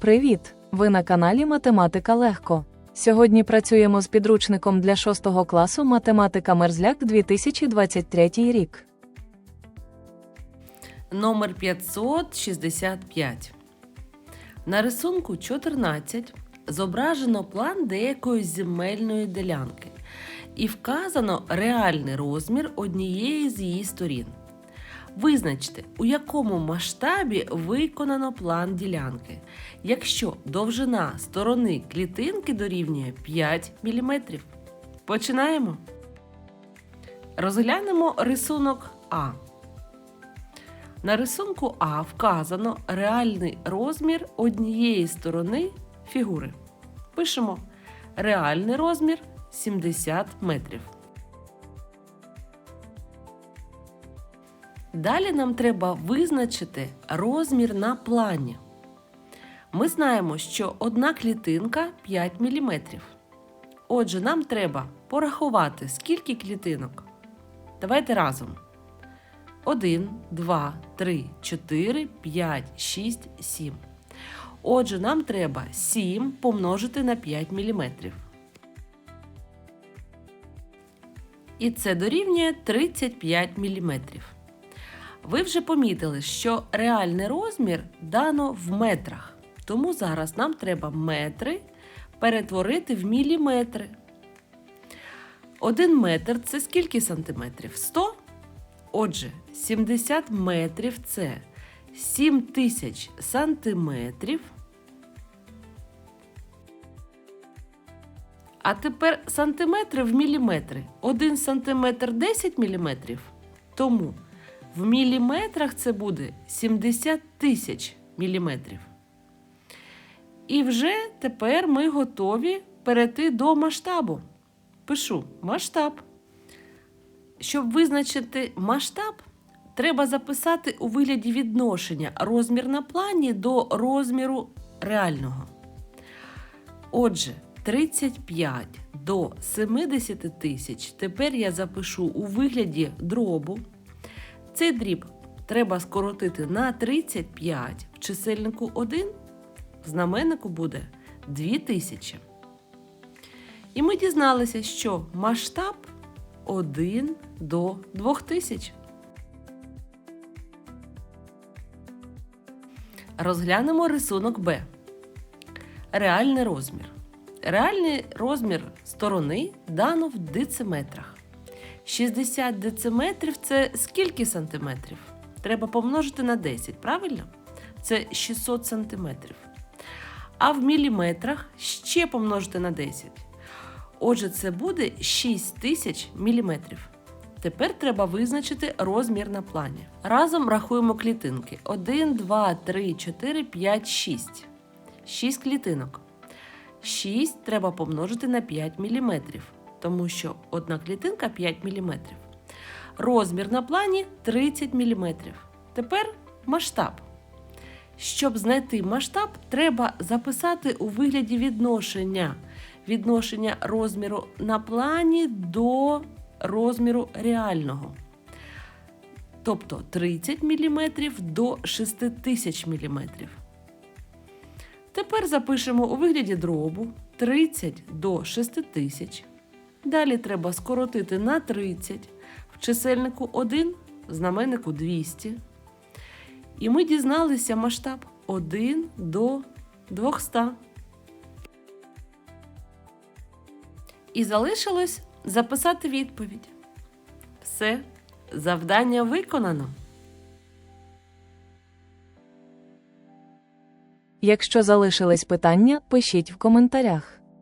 Привіт! Ви на каналі Математика Легко. Сьогодні працюємо з підручником для 6 класу Математика Мерзляк 2023 рік. Номер 565. На рисунку 14 зображено план деякої земельної ділянки і вказано реальний розмір однієї з її сторін. Визначте, у якому масштабі виконано план ділянки, якщо довжина сторони клітинки дорівнює 5 мм. Починаємо. Розглянемо рисунок А. На рисунку А вказано реальний розмір однієї сторони фігури. Пишемо реальний розмір 70 метрів. Далі нам треба визначити розмір на плані. Ми знаємо, що одна клітинка 5 мм. Отже, нам треба порахувати, скільки клітинок. Давайте разом. 1, 2, 3, 4, 5, 6, 7. Отже, нам треба 7 помножити на 5 мм. І це дорівнює 35 мм. Ви вже помітили, що реальний розмір дано в метрах. Тому зараз нам треба метри перетворити в міліметри. Один метр це скільки сантиметрів? 100? Отже, 70 метрів це 7 тисяч сантиметрів. А тепер сантиметри в міліметри. 1 сантиметр 10 міліметрів. Тому в міліметрах це буде 70 тисяч міліметрів. І вже тепер ми готові перейти до масштабу. Пишу масштаб. Щоб визначити масштаб, треба записати у вигляді відношення розмір на плані до розміру реального. Отже, 35 до 70 тисяч тепер я запишу у вигляді дробу. Цей дріб треба скоротити на 35 в чисельнику 1, в знаменнику буде 2000. І ми дізналися, що масштаб 1 до 2000. Розглянемо рисунок Б. Реальний розмір. Реальний розмір сторони дано в дециметрах. 60 дециметрів це скільки сантиметрів? Треба помножити на 10, правильно? Це 600 сантиметрів. А в міліметрах ще помножити на 10. Отже, це буде 6000 міліметрів. Тепер треба визначити розмір на плані. Разом рахуємо клітинки: 1, 2, 3, 4, 5, 6. 6 клітинок. 6 треба помножити на 5 мм, тому що одна клітинка 5 мм. Розмір на плані 30 мм. Тепер масштаб. Щоб знайти масштаб, треба записати у вигляді відношення. Відношення розміру на плані до розміру реального. Тобто 30 мм до 6000 мм. Тепер запишемо у вигляді дробу 30 до 6000. Далі треба скоротити на 30 в чисельнику 1, знаменнику 200. І ми дізналися масштаб 1 до 200. І залишилось записати відповідь. Все, завдання виконано. Якщо залишились питання, пишіть в коментарях.